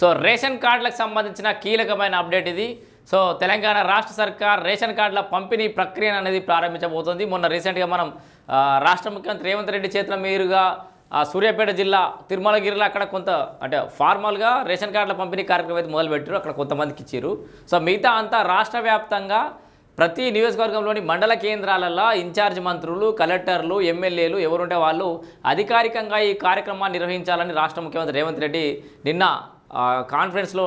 So ration కార్డులకు సంబంధించిన కీలకమైన అప్డేట్ ఇది. సో తెలంగాణ రాష్ట్ర సర్కార్ రేషన్ కార్డుల పంపిణీ ప్రక్రియ అనేది ప్రారంభించబోతోంది. మొన్న రీసెంట్గా మనం రాష్ట్ర ముఖ్యమంత్రి రేవంత్ రెడ్డి చేతుల మీదుగా సూర్యాపేట జిల్లా తిరుమలగిరిలో అక్కడ కొంత అంటే ఫార్మల్గా రేషన్ కార్డుల పంపిణీ కార్యక్రమం అయితే మొదలుపెట్టారు. అక్కడ కొంతమందికి ఇచ్చారు. సో మిగతా అంతా రాష్ట్ర వ్యాప్తంగా ప్రతి నియోజకవర్గంలోని మండల కేంద్రాలలో ఇన్ఛార్జ్ మంత్రులు కలెక్టర్లు ఎమ్మెల్యేలు ఎవరుంటే వాళ్ళు అధికారికంగా ఈ కార్యక్రమాన్ని నిర్వహించాలని రాష్ట్ర ముఖ్యమంత్రి రేవంత్ రెడ్డి నిన్న కాన్ఫరెన్స్లో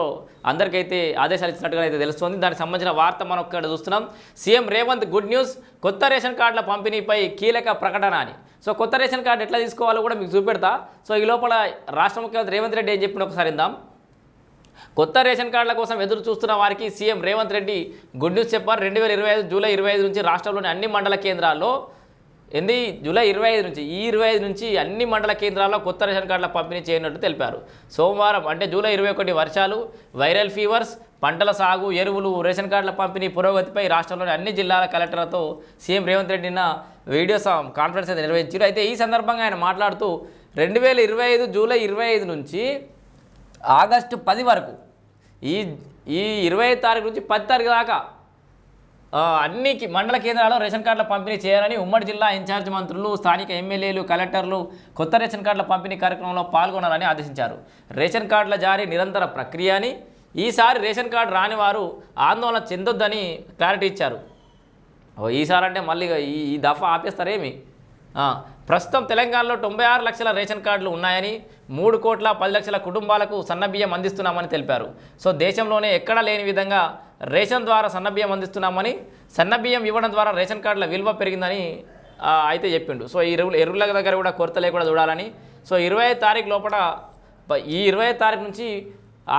అందరికైతే ఆదేశాలు ఇచ్చినట్టుగా అయితే తెలుస్తుంది. దానికి సంబంధించిన వార్త మనం ఇక్కడ చూస్తున్నాం. సీఎం రేవంత్ గుడ్ న్యూస్ కొత్త రేషన్ కార్డుల పంపిణీపై కీలక ప్రకటన అని. సో కొత్త రేషన్ కార్డు ఎట్లా తీసుకోవాలో కూడా మీకు చూపెడతా. సో ఈ లోపల రాష్ట్ర ముఖ్యమంత్రి రేవంత్ రెడ్డి ఏం చెప్పిన ఒకసారి ఇందాం కొత్త రేషన్ కార్డుల కోసం ఎదురు చూస్తున్న వారికి CM Revanth Reddy good news చెప్పారు. రెండు వేల ఇరవై ఐదు జూలై ఇరవై ఐదు నుంచి రాష్ట్రంలోని అన్ని మండల కేంద్రాల్లో ఎనిమిది జూలై ఇరవై ఐదు నుంచి ఈ ఇరవై ఐదు నుంచి అన్ని మండల కేంద్రాల్లో కొత్త రేషన్ కార్డుల పంపిణీ చేయనున్నట్టు తెలిపారు. సోమవారం అంటే జూలై ఇరవై ఒకటి వర్షాలు వైరల్ ఫీవర్స్ పంటల సాగు ఎరువులు రేషన్ కార్డుల పంపిణీ పురోగతిపై రాష్ట్రంలోని అన్ని జిల్లాల కలెక్టర్లతో సీఎం రేవంత్ రెడ్డి నిన్న వీడియో కాన్ఫరెన్స్ అయితే నిర్వహించారు. అయితే ఈ సందర్భంగా ఆయన మాట్లాడుతూ రెండు వేల ఇరవై ఐదు జూలై ఇరవై ఐదు నుంచి ఆగస్టు పది వరకు ఈ ఈ ఇరవై ఐదు తారీఖు నుంచి పది తారీఖు దాకా అన్ని మండల కేంద్రాల్లో రేషన్ కార్డుల పంపిణీ చేయాలని ఉమ్మడి జిల్లా ఇన్ఛార్జ్ మంత్రులు స్థానిక ఎమ్మెల్యేలు కలెక్టర్లు కొత్త రేషన్ కార్డుల పంపిణీ కార్యక్రమంలో పాల్గొనాలని ఆదేశించారు. రేషన్ కార్డుల జారీ నిరంతర ప్రక్రియ అని ఈసారి రేషన్ కార్డు రాని వారు ఆందోళన చెందొద్దని క్లారిటీ ఇచ్చారు. ఈసారి అంటే మళ్ళీ ఈ ఈ దఫా ఆపేస్తారేమి? ప్రస్తుతం తెలంగాణలో తొంభై ఆరు లక్షల రేషన్ కార్డులు ఉన్నాయని మూడు కోట్ల పది లక్షల కుటుంబాలకు సన్నబియ్యం అందిస్తున్నామని తెలిపారు. సో దేశంలోనే ఎక్కడా లేని విధంగా రేషన్ ద్వారా సన్నబియ్యం అందిస్తున్నామని సన్నబియ్యం ఇవ్వడం ద్వారా రేషన్ కార్డుల విలువ పెరిగిందని అయితే చెప్పిండు. సో ఈ ఎరువుల ఎరువుల దగ్గర కూడా కొరత లేకుండా చూడాలని. సో ఇరవై తారీఖు లోపల ఈ ఇరవై తారీఖు నుంచి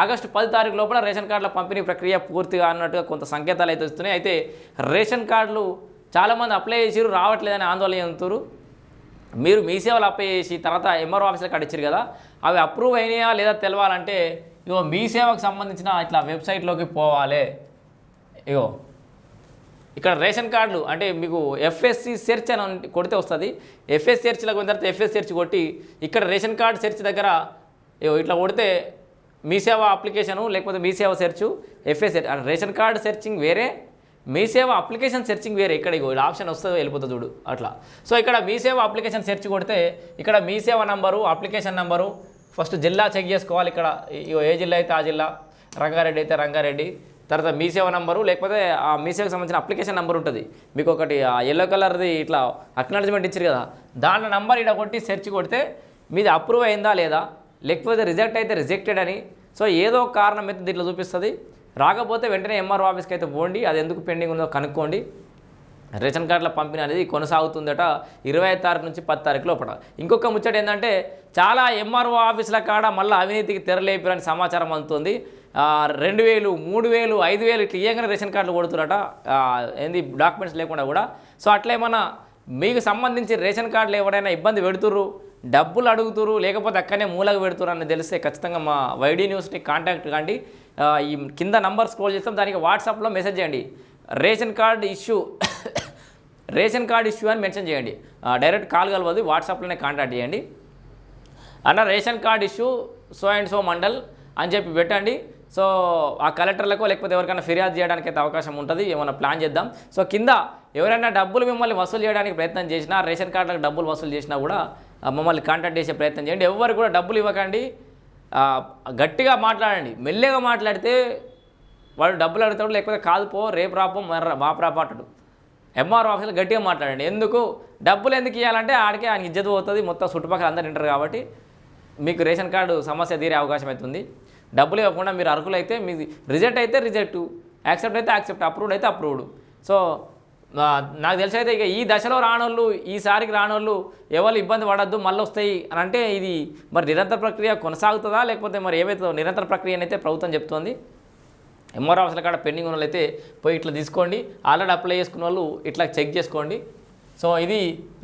ఆగస్టు పది తారీఖు లోపల రేషన్ కార్డుల పంపిణీ ప్రక్రియ పూర్తిగా అన్నట్టుగా కొంత సంకేతాలు అయితే వస్తున్నాయి. అయితే రేషన్ కార్డులు చాలామంది అప్లై చేసిరు రావట్లేదని ఆందోళన చెందుతారు మీరు మీ సేవలు అప్లై చేసి తర్వాత ఎంఆర్ఓ ఆఫీస్లో కాడ ఇచ్చారు కదా అవి అప్రూవ్ అయినాయా లేదా తెలవాలంటే ఇగో మీ సేవకు సంబంధించిన ఇట్లా వెబ్సైట్లోకి పోవాలి. ఇగో ఇక్కడ రేషన్ కార్డులు అంటే మీకు ఎఫ్ఎస్సి సెర్చ్ అని కొడితే వస్తుంది. ఎఫ్ఎస్ సెర్చ్లోకి పోయిన తర్వాత ఎఫ్ఎస్ సెర్చ్ కొట్టి ఇక్కడ రేషన్ కార్డు సెర్చ్ దగ్గర ఇగో ఇట్లా కొడితే మీ సేవ అప్లికేషను లేకపోతే Mee Seva search FS ration card searching వేరే మీ సేవ అప్లికేషన్ సెర్చింగ్ వేరే. ఇక్కడ ఇగో ఆప్షన్ వస్తుంది వెళ్ళిపోతుంది చూడు అట్లా. సో ఇక్కడ మీ సేవ అప్లికేషన్ సెర్చ్ కొడితే ఇక్కడ Mee Seva number application number first జిల్లా చెక్ చేసుకోవాలి ఇక్కడ. ఇగో ఏ జిల్లా అయితే ఆ జిల్లా రంగారెడ్డి అయితే రంగారెడ్డి తర్వాత మీ సేవ నంబరు లేకపోతే ఆ మీ సేవకు సంబంధించిన అప్లికేషన్ నెంబర్ ఉంటుంది. మీకు ఒకటి ఆ ఎల్లో కలర్ది ఇట్లా అక్నాలజ్మెంట్ ఇచ్చారు కదా దాంట్లో నంబర్ ఇక్కడ కొట్టి సెర్చ్ కొడితే మీది అప్రూవ్ అయిందా లేదా లేకపోతే రిజెక్ట్ అయితే రిజెక్టెడ్ అని. సో ఏదో కారణం అయితే దీంట్లో చూపిస్తుంది. రాకపోతే వెంటనే ఎంఆర్ఓ ఆఫీస్కి అయితే పోండి అది ఎందుకు పెండింగ్ ఉందో కనుక్కోండి. రేషన్ కార్డుల పంపిణీ అనేది కొనసాగుతుందట ఇరవై తారీఖు నుంచి పది తారీఖు లోపల. ఇంకొక ముచ్చట ఏంటంటే చాలా ఎంఆర్ఓ ఆఫీసుల కాడ మళ్ళీ అవినీతికి తెరలేపారని సమాచారం అందుతుంది. రెండు వేలు మూడు వేలు ఐదు వేలు ఇట్లా ఇయ్యగానే రేషన్ కార్డులు కొడుతురట ఏంది డాక్యుమెంట్స్ లేకుండా కూడా. సో అట్లా ఏమన్నా మీకు సంబంధించి రేషన్ కార్డులు ఎవరైనా ఇబ్బంది పెడుతుర్రు డబ్బులు అడుగుతురు లేకపోతే అక్కడనే మూలకు పెడుతురు అని తెలిస్తే ఖచ్చితంగా మా వైడీ న్యూస్ని కాంటాక్ట్ కాండి. ఈ కింద నంబర్ స్క్రోల్ చేస్తాం దానికి వాట్సాప్లో మెసేజ్ చేయండి. Ration card issue ration card issue అని మెన్షన్ చేయండి. డైరెక్ట్ కాల్ కలవదు వాట్సాప్లోనే కాంటాక్ట్ చేయండి. అన్న ration card issue so and so mandal అని చెప్పి పెట్టండి. సో ఆ కలెక్టర్లకు లేకపోతే ఎవరికైనా ఫిర్యాదు చేయడానికి అయితే అవకాశం ఉంటుంది. ఏమైనా ప్లాన్ చేద్దాం. సో కింద ఎవరైనా డబ్బులు మిమ్మల్ని వసూలు చేయడానికి ప్రయత్నం చేసినా రేషన్ కార్డులకు డబ్బులు వసూలు చేసినా కూడా మమ్మల్ని కాంటాక్ట్ చేసే ప్రయత్నం చేయండి. ఎవరు కూడా డబ్బులు ఇవ్వకండి. గట్టిగా మాట్లాడండి. మెల్లగా మాట్లాడితే వాడు డబ్బులు అడుగుతాడు లేకపోతే కాదు పో రేపు రాపో మర్ర మా ప్రాపట్టడు ఎంఆర్ ఆఫీస్లో గట్టిగా మాట్లాడండి. ఎందుకు? డబ్బులు ఎందుకు ఇవ్వాలంటే ఆడికి ఆయన ఇజ్జత పోతుంది. మొత్తం చుట్టుపక్కల అందరు వింటారు కాబట్టి మీకు రేషన్ కార్డు సమస్య తీరే అవకాశం అవుతుంది డబ్బులు ఇవ్వకుండా మీరు అర్హులు అయితే మీది రిజెక్ట్ అయితే రిజెక్ట్ యాక్సెప్ట్ అయితే యాక్సెప్ట్ అప్రూవ్డ్ అయితే అప్రూవ్డ్. సో నాకు తెలిసి అయితే ఇక ఈ దశలో రానోళ్ళు ఈసారికి రానోళ్ళు ఎవరు ఇబ్బంది పడద్దు మళ్ళీ వస్తాయి అని అంటే ఇది మరి నిరంతర ప్రక్రియ కొనసాగుతుందా లేకపోతే మరి ఏమవుతుందో నిరంతర ప్రక్రియ అయితే ప్రభుత్వం చెప్తోంది? ఎంఆర్ఓ ఆఫీసుల కాడ పెండింగ్ ఉన్న అయితే పోయి ఇట్లా తీసుకోండి ఆల్రెడీ అప్లై చేసుకున్న వాళ్ళు ఇట్లా చెక్ చేసుకోండి. సో ఇది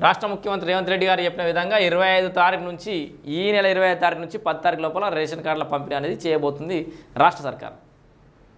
రాష్ట్ర ముఖ్యమంత్రి రేవంత్ రెడ్డి గారు చెప్పిన విధంగా ఇరవై ఐదు తారీఖు నుంచి ఈ నెల ఇరవై ఐదు తారీఖు నుంచి పది తారీఖు లోపల రేషన్ కార్డుల పంపిణీ అనేది చేయబోతుంది రాష్ట్ర సర్కార్.